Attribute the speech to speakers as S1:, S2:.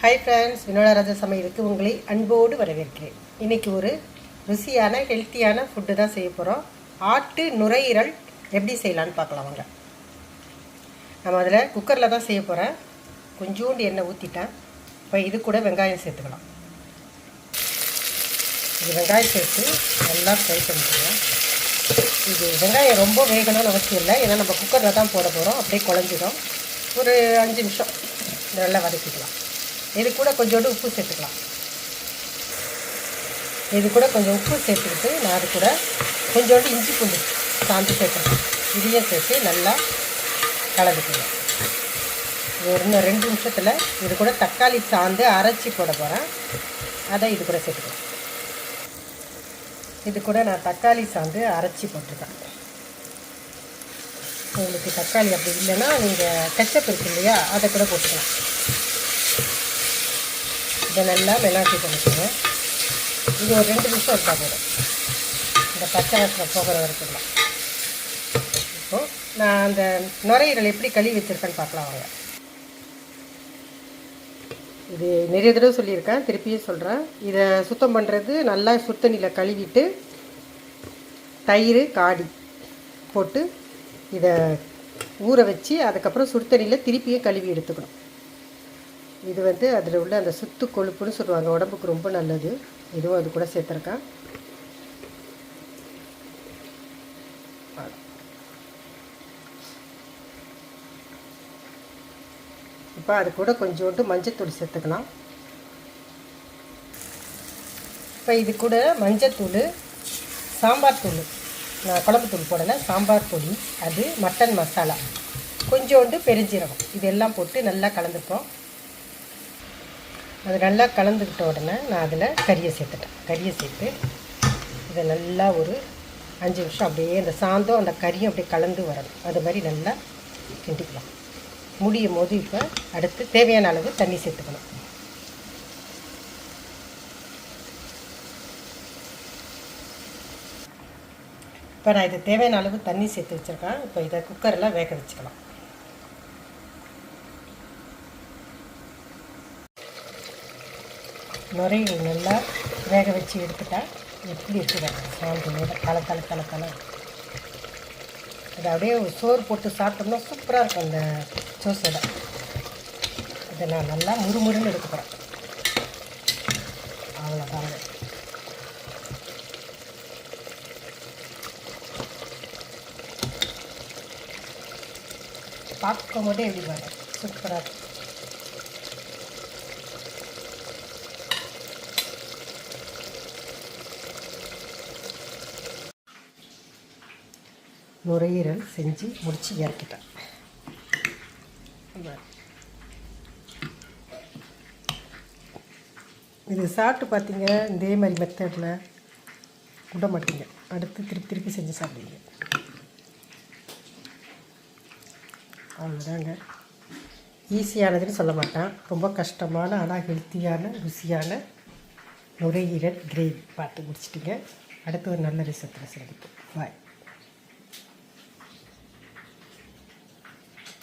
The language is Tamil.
S1: ஹாய் ஃப்ரெண்ட்ஸ் வினோடராஜா சமையலுக்கு உங்களை அன்போடு வரவேற்கிறேன். இன்றைக்கி ஒரு ருசியான ஹெல்த்தியான ஃபுட்டு தான் செய்ய போகிறோம் ஆட்டு நுரையீரல் எப்படி செய்யலான்னு பார்க்கலாம் வாங்க. நம்ம அதில் குக்கரில் தான் செய்ய போகிறேன் கொஞ்சோண்டு எண்ணெய் ஊற்றிட்டேன் இப்போ இது கூட வெங்காயம் சேர்த்துக்கலாம். இது வெங்காயம் சேர்த்து நல்லா ஃப்ரை பண்ணிக்கலாம். இது வெங்காயம் ரொம்ப வேகணும்னு அவசியம் இல்லை. ஏன்னா நம்ம குக்கரில் தான் போட போகிறோம் அப்படியே குழஞ்சிடும். ஒரு அஞ்சு நிமிஷம். நல்லா வதக்கிக்கலாம். இது கூட கொஞ்சோண்டு உப்பு சேர்த்துக்கலாம். இது கூட கொஞ்சம் உப்பு சேர்த்துக்கிட்டு நான் அது கூட கொஞ்சோண்டு இஞ்சி பூண்டு சாந்து சேர்த்துக்கலாம். இதையும் சேர்த்து நல்லா கலந்துக்கணும் ஒரு இன்னும் ரெண்டு நிமிஷத்தில் இது கூட தக்காளி சாந்து அரைச்சி போட போகிறேன் அதை இது கூட சேர்த்துக்கலாம். இது கூட நான் தக்காளி சாந்து அரைச்சி போட்டிருக்கேன். உங்களுக்கு தக்காளி அப்படி இல்லைன்னா நீங்கள் கெச்சப் இருக்கு இல்லையா அதை கூட போட்டுக்கலாம். இதை நல்லா மிளகாட்டி பண்ணிக்கோங்க இது ஒரு ரெண்டு நிமிஷம் இருக்கா போதும். இந்த பச்சை வாசனை போகிற வரைக்கும் இப்போது நான் அந்த நுரையீரல் எப்படி கழுவி வச்சுருக்கேன்னு பார்க்கலாம் வாங்க. இது நிறைய தடவை சொல்லியிருக்கேன். திருப்பியும் சொல்கிறேன் இதை சுத்தம் பண்ணுறது நல்லா சுத்தண்ணியில் கழுவிட்டு தயிர் காடி போட்டு இதை ஊற வச்சு அதுக்கப்புறம் சுடுத்தண்ணியில் திருப்பியும் கழுவி எடுத்துக்கணும். இது வந்து அதில் உள்ள அந்த சுத்து கொழுப்புன்னு சொல்லுவாங்க. உடம்புக்கு ரொம்ப நல்லது. இதுவும் அது கூட சேர்த்துருக்கேன் இப்போ அது கூட கொஞ்சோண்டு மஞ்சத்தூள் சேர்த்துக்கலாம். இப்போ இது கூட மஞ்சத்தூள் சாம்பார் தூள். நான் குழம்பு தூள் போடலை. சாம்பார் பொடி அது மட்டன் மசாலா. கொஞ்சோண்டு பெருஞ்சீரகம். இதெல்லாம் போட்டு நல்லா கலந்துப்போம். அது நல்லா கலந்துக்கிட்ட உடனே நான் அதில் கறியை சேர்த்துட்டேன். கறியை சேர்த்து இதை நல்லா ஒரு அஞ்சு நிமிஷம் அப்படியே அந்த சாந்தம் அந்த கறியும் அப்படியே கலந்து வரணும். அது மாதிரி நல்லா கிண்டிக்கலாம். முடியும் போது இப்போ அடுத்து தேவையான அளவு தண்ணி சேர்த்துக்கணும். இப்போ நான் இது தேவையான அளவு தண்ணி சேர்த்து வச்சுருக்கேன். இப்போ இதை குக்கரில் வேக வச்சுக்கலாம். நுரையை நல்லா வேக வச்சு எடுத்துட்டா எப்படி இருக்குது? சாந்து மேலே தலை தலை தலை தலை. அது அப்படியே ஒரு சோறு போட்டு சாப்பிட்டோம்னா சூப்பராக இருக்கும் அந்த சோசடை இதை நான் நல்லா முறுமுறுன்னு எடுக்க போகிறேன் அவ்வளோ பார்க்கும் போதே எப்படி பாருங்க? சூப்பராக இருக்கும். நுரையீரல் செஞ்சு முடித்து இறக்கிட்டேன். இது சாப்பிட்டு பார்த்தீங்க இதே மாதிரி மெத்தடில் விட மாட்டீங்க. அடுத்து திருப்பி திருப்பி செஞ்சு சாப்பிடுவீங்க. அவ்வளோதாங்க ஈஸியானதுன்னு சொல்ல மாட்டேன். ரொம்ப கஷ்டமான ஆனால் ஹெல்த்தியான ருசியான நுரையீரல் கிரேவி. பார்த்து முடிச்சிட்டிங்க. அடுத்து ஒரு நல்ல ரிசத்தில் சந்திப்போம். பாய்